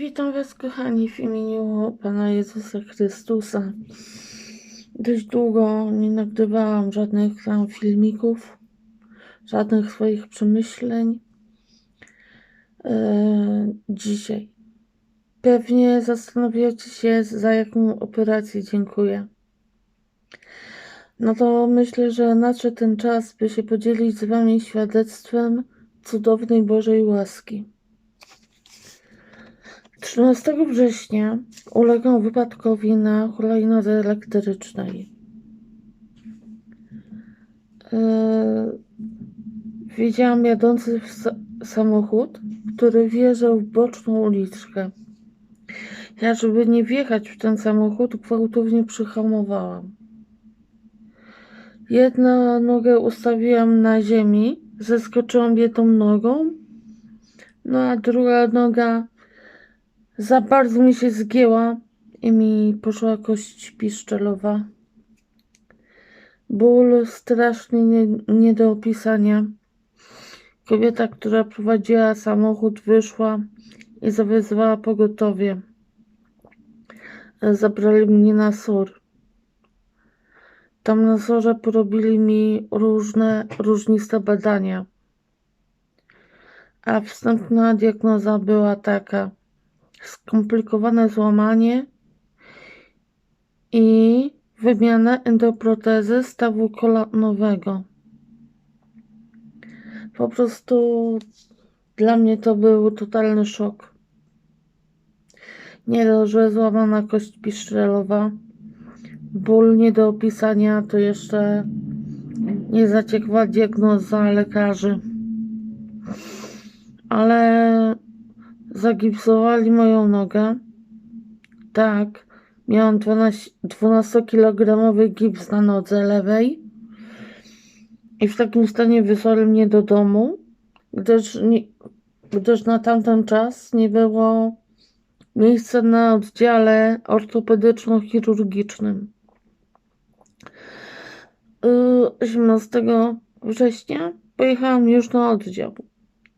Witam Was, kochani, w imieniu Pana Jezusa Chrystusa. Dość długo nie nagrywałam żadnych tam filmików, żadnych swoich przemyśleń. Eee, dzisiaj. Pewnie zastanawiacie się, za jaką operację dziękuję. No to myślę, że nadszedł ten czas, by się podzielić z Wami świadectwem cudownej Bożej łaski. 13 września uległ wypadkowi na hulajnodze elektrycznej. Eee, widziałam jadący samochód, który wjeżdżał w boczną uliczkę. Ja, żeby nie wjechać w ten samochód, gwałtownie przyhamowałam. Jedną nogę ustawiłam na ziemi, zeskoczyłam jedną nogą, no a druga noga za bardzo mi się zgięła i mi poszła kość piszczelowa. Ból strasznie nie, nie do opisania. Kobieta, która prowadziła samochód, wyszła i zawezwała pogotowie. Zabrali mnie na SOR. Tam na SORze porobili mi różne, różniste badania. A wstępna diagnoza była taka skomplikowane złamanie i wymiana endoprotezy stawu kolanowego. Po prostu dla mnie to był totalny szok. Nie że złamana kość piszczelowa, ból nie do opisania, to jeszcze nie zaciekła diagnoza lekarzy. Ale Zagipsowali moją nogę. Tak, miałam 12-kilogramowy gips na nodze lewej. I w takim stanie wysłali mnie do domu, gdyż, nie, gdyż na tamten czas nie było miejsca na oddziale ortopedyczno-chirurgicznym. Yy, 18 września pojechałam już na oddział.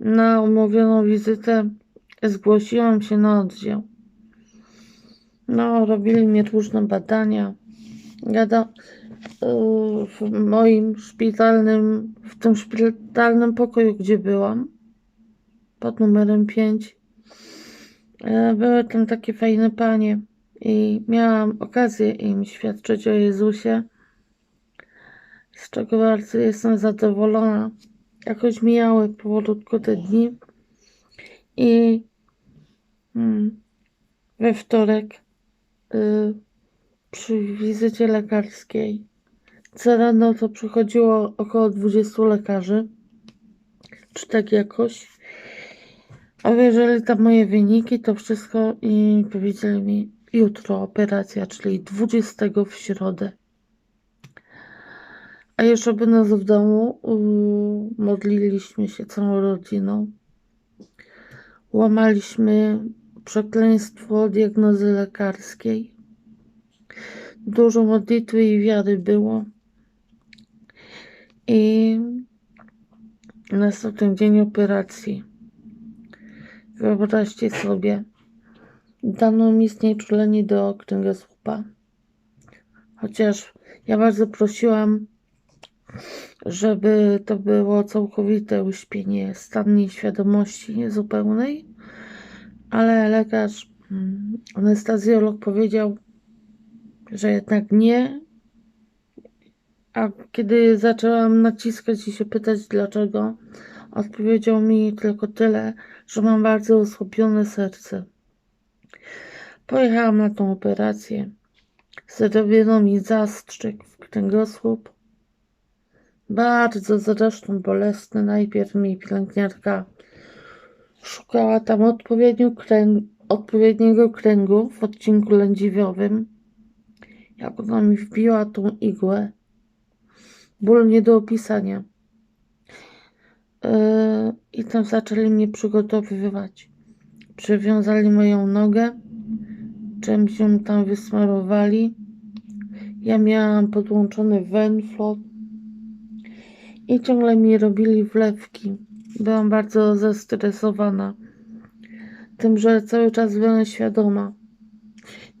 Na umówioną wizytę Zgłosiłam się na oddział. No, robili mnie różne badania. Do, yy, w moim szpitalnym, w tym szpitalnym pokoju, gdzie byłam, pod numerem 5, yy, były tam takie fajne panie i miałam okazję im świadczyć o Jezusie, z czego bardzo jestem zadowolona. Jakoś mijały powolutku te dni i. We wtorek y, przy wizycie lekarskiej co rano to przychodziło około 20 lekarzy, czy tak jakoś. A jeżeli tam moje wyniki, to wszystko i powiedzieli mi jutro operacja, czyli 20 w środę. A jeszcze będąc w domu, y, modliliśmy się całą rodziną. Łamaliśmy przekleństwo diagnozy lekarskiej. Dużo modlitwy i wiary było. I następny dzień operacji. Wyobraźcie sobie, dano mi znieczulenie do kręgosłupa. Chociaż ja bardzo prosiłam, żeby to było całkowite uśpienie, stan nieświadomości zupełnej ale lekarz, mm, anestezjolog powiedział, że jednak nie. A kiedy zaczęłam naciskać i się pytać dlaczego, odpowiedział mi tylko tyle, że mam bardzo osłabione serce. Pojechałam na tą operację. Zrobiono mi zastrzyk w kręgosłup. Bardzo zresztą bolesny. Najpierw mi pielęgniarka Szukała tam odpowiedniego kręgu w odcinku lędźwiowym. Jak ona mi wbiła tą igłę, ból nie do opisania. Yy, I tam zaczęli mnie przygotowywać. Przywiązali moją nogę, czymś ją tam wysmarowali. Ja miałam podłączony wenflot i ciągle mi robili wlewki. Byłam bardzo zestresowana. tym, że cały czas byłem świadoma.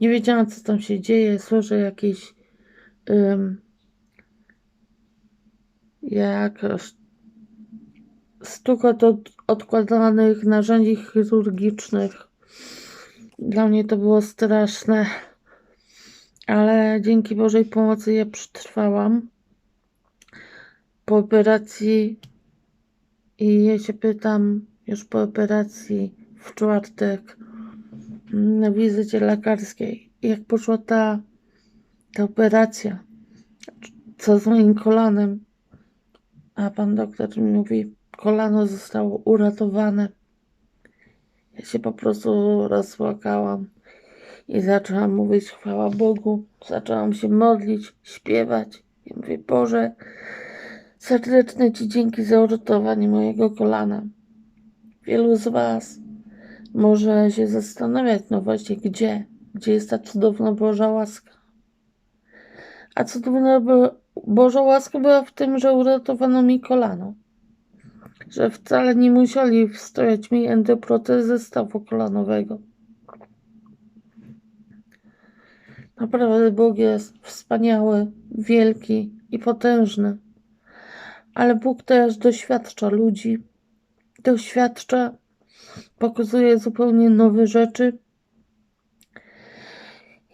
Nie wiedziałam, co tam się dzieje. Słyszę jakieś um, jakaś stukot od odkładanych narzędzi chirurgicznych. Dla mnie to było straszne, ale dzięki Bożej pomocy ja przetrwałam. Po operacji i ja się pytam już po operacji w czwartek na wizycie lekarskiej, jak poszła ta, ta operacja, co z moim kolanem. A pan doktor mi mówi, kolano zostało uratowane. Ja się po prostu rozpłakałam i zaczęłam mówić chwała Bogu. Zaczęłam się modlić, śpiewać. I mówię, Boże, serdeczne Ci dzięki za uratowanie mojego kolana. Wielu z Was może się zastanawiać, no właśnie, gdzie? Gdzie jest ta cudowna Boża łaska? A cudowna Bo Boża łaska była w tym, że uratowano mi kolano że wcale nie musieli wstawiać mi endoprotezy stawu kolanowego. Naprawdę Bóg jest wspaniały, wielki i potężny. Ale Bóg też doświadcza ludzi, doświadcza, pokazuje zupełnie nowe rzeczy.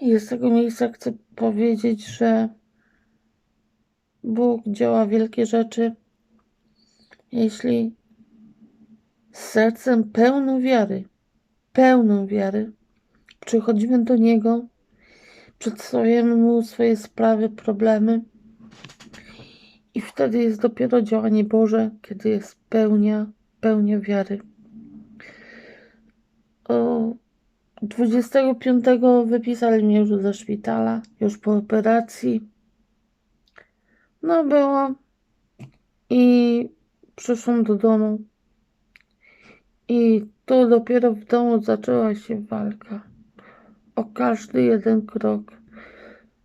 I z tego miejsca chcę powiedzieć, że Bóg działa wielkie rzeczy jeśli z sercem pełną wiary, pełną wiary, przychodzimy do Niego, przedstawiamy Mu swoje sprawy, problemy i wtedy jest dopiero działanie Boże, kiedy jest pełnia, pełnia wiary. O 25 wypisali mnie już ze szpitala, już po operacji. No było i Przyszłam do domu i to dopiero w domu zaczęła się walka o każdy jeden krok.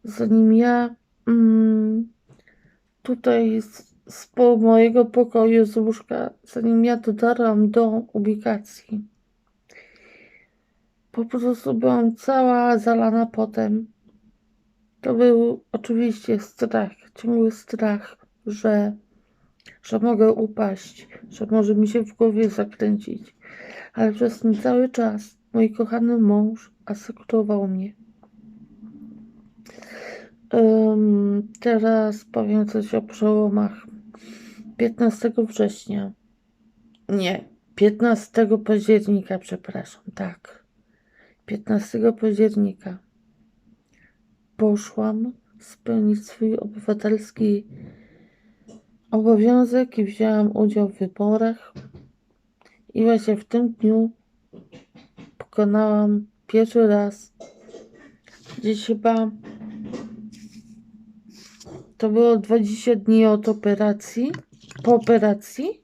Zanim ja mm, tutaj z, z mojego pokoju z łóżka, zanim ja dotarłam do ubikacji, po prostu byłam cała zalana potem. To był oczywiście strach, ciągły strach, że że mogę upaść, że może mi się w głowie zakręcić, ale przez ten cały czas mój kochany mąż asekurował mnie. Um, teraz powiem coś o przełomach. 15 września. Nie, 15 października, przepraszam, tak. 15 października poszłam spełnić swój obywatelski obowiązek i wzięłam udział w wyborach. I właśnie w tym dniu pokonałam pierwszy raz, gdzieś chyba to było 20 dni od operacji, po operacji.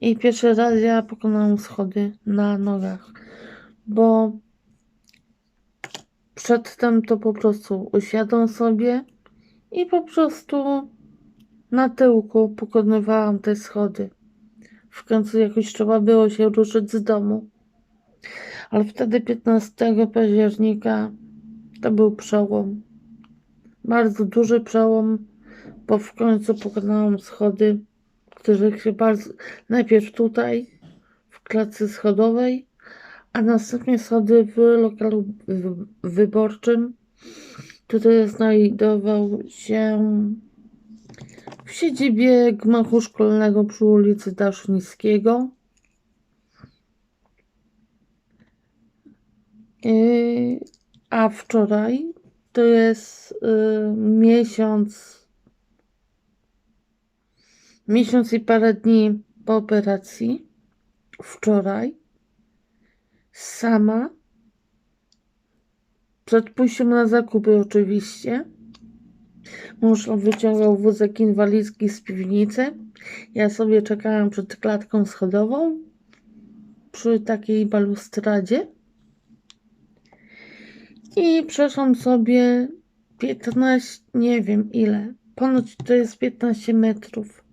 I pierwszy raz ja pokonałam schody na nogach, bo przedtem to po prostu usiadłam sobie i po prostu na tyłku pokonywałam te schody. W końcu jakoś trzeba było się ruszyć z domu. Ale wtedy 15 października to był przełom. Bardzo duży przełom, bo w końcu pokonałam schody, których się bardzo... Najpierw tutaj, w klatce schodowej, a następnie schody w lokalu wyborczym, który znajdował się w siedzibie gmachu szkolnego przy ulicy Dasznickiego. Yy, a wczoraj to jest yy, miesiąc, miesiąc i parę dni po operacji. Wczoraj sama przed pójściem na zakupy oczywiście Mąż wyciągał wózek inwalidzki z piwnicy. Ja sobie czekałam przed klatką schodową przy takiej balustradzie. I przeszłam sobie 15, nie wiem ile, ponoć to jest 15 metrów.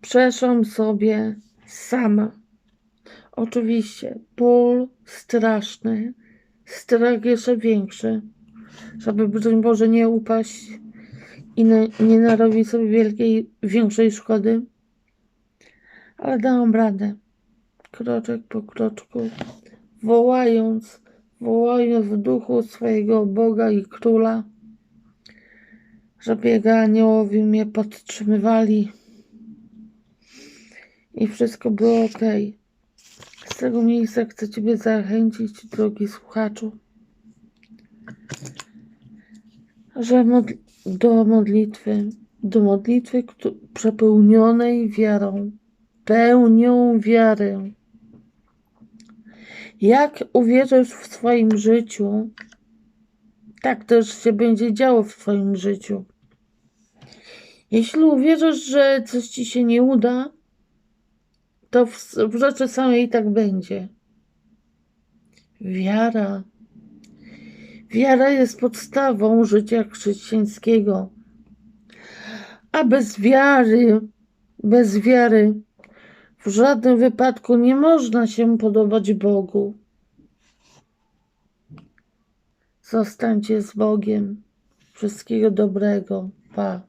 Przeszłam sobie sama. Oczywiście ból straszny, strach jeszcze większy, żeby broń Boże nie upaść i nie, nie narobić sobie wielkiej, większej szkody. Ale dałam radę, kroczek po kroczku, wołając, wołając w duchu swojego Boga i Króla, żeby Jego aniołowie mnie podtrzymywali i wszystko było ok. Z tego miejsca chcę Ciebie zachęcić, drogi słuchaczu, że modl- do modlitwy, do modlitwy przepełnionej wiarą, pełnią wiarę. Jak uwierzysz w swoim życiu, tak też się będzie działo w Twoim życiu. Jeśli uwierzysz, że coś Ci się nie uda, to w, w rzeczy samej tak będzie. Wiara. Wiara jest podstawą życia chrześcijańskiego. A bez wiary, bez wiary w żadnym wypadku nie można się podobać Bogu. Zostańcie z Bogiem. Wszystkiego dobrego. Pa.